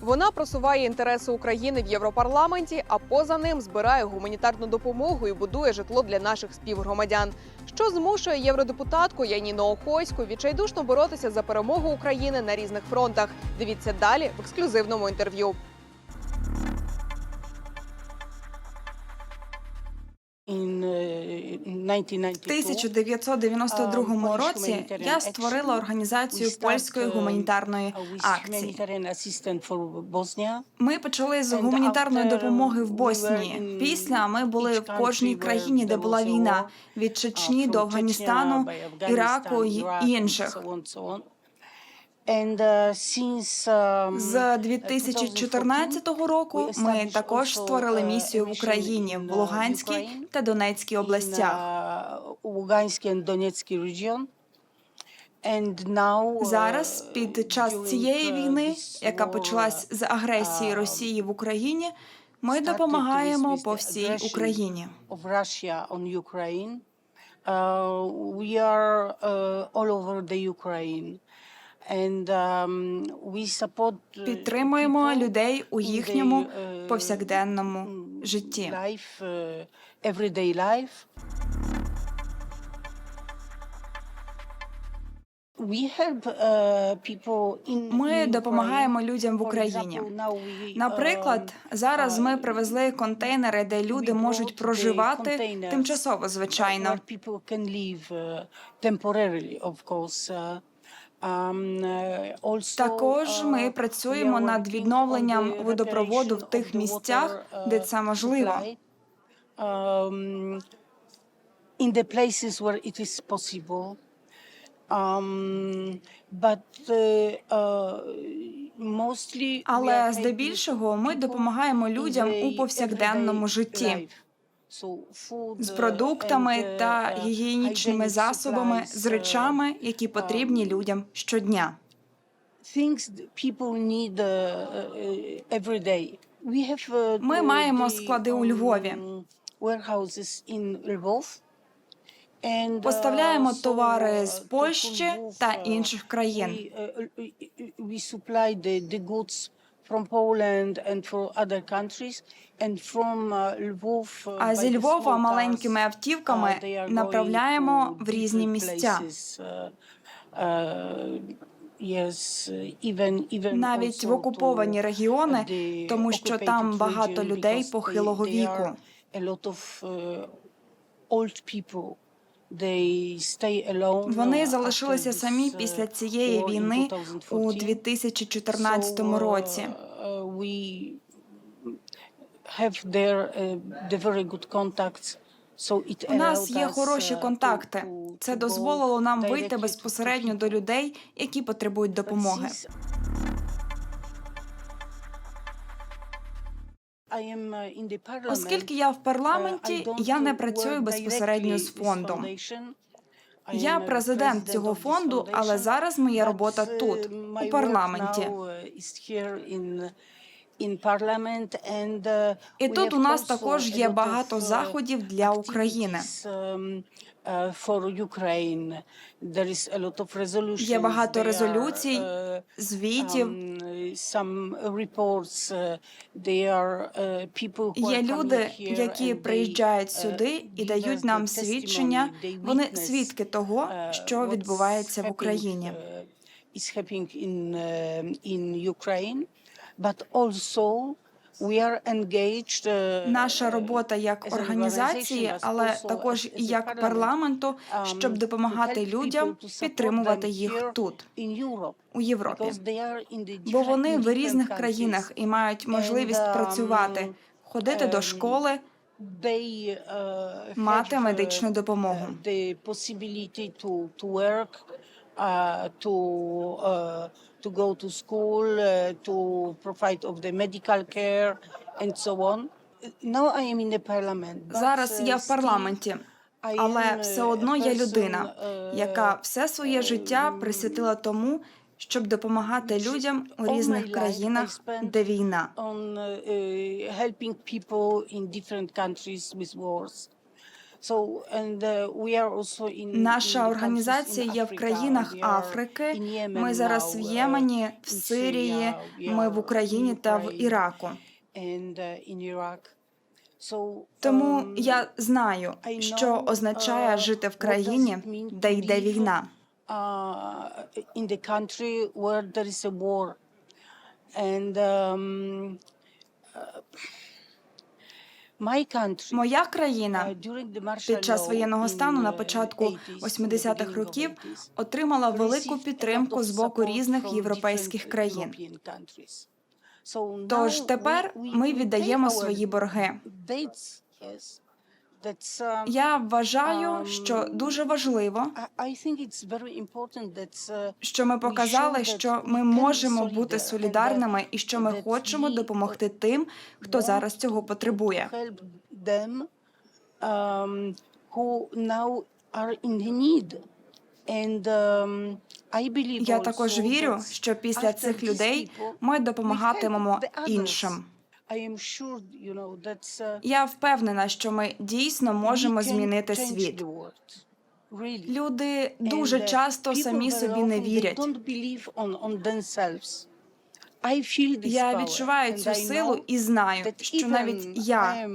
Вона просуває інтереси України в Європарламенті, а поза ним збирає гуманітарну допомогу і будує житло для наших співгромадян, що змушує євродепутатку Яніну Охойську відчайдушно боротися за перемогу України на різних фронтах. Дивіться далі в ексклюзивному інтерв'ю. В 1992 році я створила організацію польської гуманітарної акції. Ми почали з гуманітарної допомоги в Боснії. Після ми були в кожній країні, де була війна, від Чечні до Афганістану, Іраку й інших. З 2014 року ми також створили місію в Україні в Луганській та Донецькій областях. Зараз, під час цієї війни, яка почалась з агресії Росії в Україні, ми допомагаємо по всій Україні. Uh, we are uh, all over the Ukraine. Підтримуємо people людей у їхньому uh, повсякденному mm, житті. Uh, uh, Ми допомагаємо людям в Україні. Наприклад, um, зараз ми uh, привезли контейнери, де люди можуть проживати тимчасово, звичайно. Uh. Uh, um, uh, Також uh, ми працюємо над відновленням водопроводу в тих місцях, де uh, це можливо. um, in the places where it is possible. Um, but uh, uh, mostly Але здебільшого ми допомагаємо людям у повсякденному житті. З uh, продуктами uh, та uh, гігієнічними засобами, з uh, речами, які потрібні um, людям щодня. uh, uh, uh, Ми маємо склади у Львові. um, uh, Поставляємо товари uh, з Польщі та uh, інших країн. We, uh, we supply the, the goods from Poland and from other countries. And from uh, Lvov, uh, А зі Львова маленькими автівками uh, направляємо в різні місця. uh, uh, uh, Навіть в окуповані регіони, тому що там багато людей похилого віку. Uh, Вони uh, залишилися самі uh, після цієї війни у 2014. 2014 So, uh, році. uh, uh, У нас є хороші uh, контакти. Це дозволило нам вийти безпосередньо до людей, які потребують допомоги. Оскільки я в uh, парламенті, я не працюю безпосередньо з фондом. Я президент цього фонду, але зараз моя робота uh, тут, у парламенті. uh, uh, І тут у нас також є багато uh, заходів для України. Um, uh. Є багато резолюцій, uh, звітів. um, uh, uh, Є люди, які приїжджають uh, сюди і дають нам свідчення. Вони свідки того, uh, що відбувається в Україні. uh, uh, in Ukraine, but also uh, Наша робота як організації, але також і як парламенту, um, щоб допомагати людям підтримувати їх тут, у Європі. Бо вони в різних країнах і мають можливість um, працювати, ходити до um, школи, uh, мати uh, медичну допомогу. to, to work, uh, to, uh, to go to school, uh, to provide of the medical care and so on. Now I am in the parliament. but, Зараз uh, я в still парламенті, I але все uh, одно я person, людина, uh, яка все своє життя присвятила тому, щоб допомагати людям у різних країнах, де війна. on uh, uh, helping people in different countries with wars. Наша організація є в країнах Африки. Ми зараз в uh, Ємені, в Сирії, ми в Україні та в Іраку. and, uh, Тому um, я знаю, що означає uh, жити в країні, де йде війна. uh, in Моя uh, країна during під час воєнного стану на uh, початку 80s, in the 80-х років отримала велику підтримку з боку різних європейських країн. Тож тепер ми віддаємо свої борги. Я вважаю, що дуже важливо, uh, що ми показали, що ми можемо бути солідарними і що ми хочемо допомогти тим, хто зараз цього потребує. um, um, Я також вірю, що після цих людей ми допомагатимемо іншим. Uh, Я впевнена, що ми дійсно можемо змінити світ. Люди дуже uh, часто самі собі не вірять. Я відчуваю цю силу і знаю, що навіть я,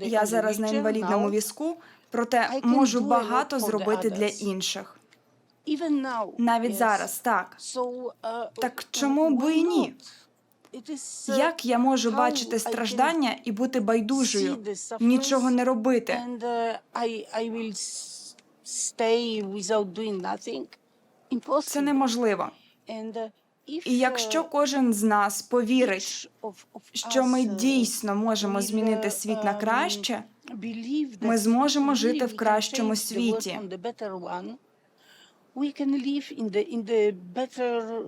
я зараз на інвалідному візку, проте можу багато зробити для інших. Навіть зараз, так. Uh, Так чому б і ні? Як я можу бачити страждання і бути байдужою, нічого не робити? Uh. Це неможливо. Uh, І якщо uh, кожен з нас повірить, що ми uh, дійсно можемо змінити uh, світ на um, краще, ми зможемо жити в кращому світі. we can live in the, in the better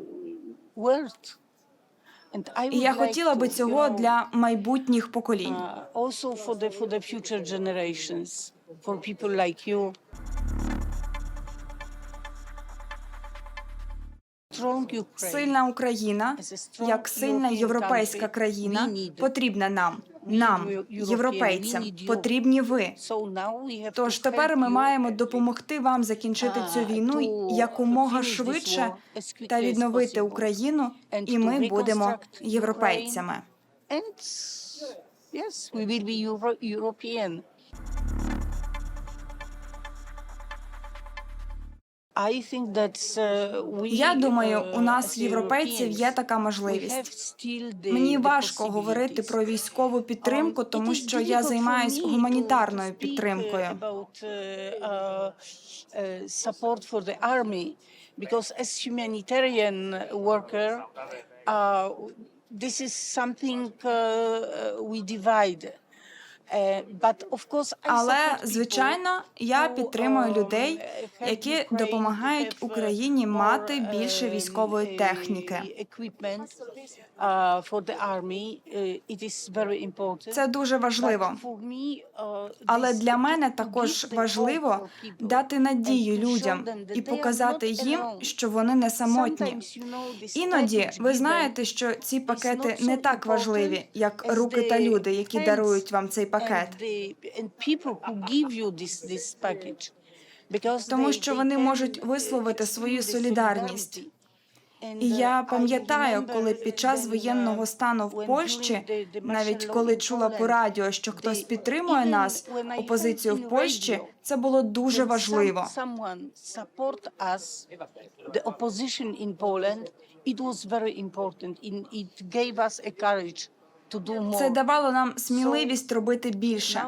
world. І я хотіла би цього для майбутніх поколінь. Сильна Україна, як сильна європейська країна, потрібна нам, нам, європейцям, потрібні ви. Тож тепер ми маємо допомогти вам закінчити цю uh, війну якомога швидше та відновити. Україну, і ми будемо європейцями. Yes, we will be Euro- European. Я думаю, у uh, нас, європейців, є така можливість. Мені важко говорити про військову підтримку, Um, тому що я займаюсь гуманітарною uh, підтримкою. uh, uh, uh, uh, this is something uh, uh, we divide. Але звичайно, я підтримую um, людей, які допомагають Україні мати більше um, військової uh, техніки. uh. Uh. Це дуже важливо. Uh, Але для мене також важливо дати надію людям і показати їм, що вони не самотні. Іноді ви знаєте, що ці пакети не так важливі, як руки та люди, які дарують вам цей пакет. Because Тому що вони можуть uh, висловити свою солідарність. І uh, я пам'ятаю, коли під час uh, воєнного стану в Польщі, навіть коли чула по радіо, що хтось підтримує нас, опозицію в Польщі, це було дуже важливо. It was very important. It gave us a courage. Це давало нам сміливість робити більше.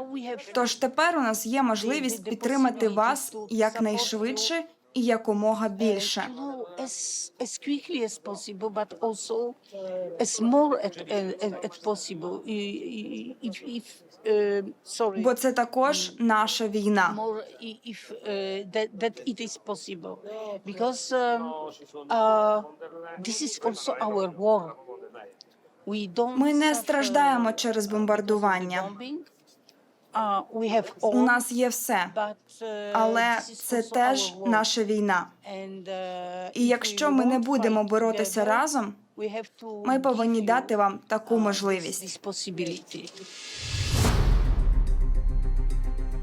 Тож тепер у нас є можливість підтримати вас якнайшвидше і якомога uh, більше. uh, Бо це також наша війна. uh, because um, uh, this is also our war. Ми не страждаємо через бомбардування. У нас є все, але це теж наша війна. І якщо ми не будемо боротися разом, ми повинні дати вам таку можливість.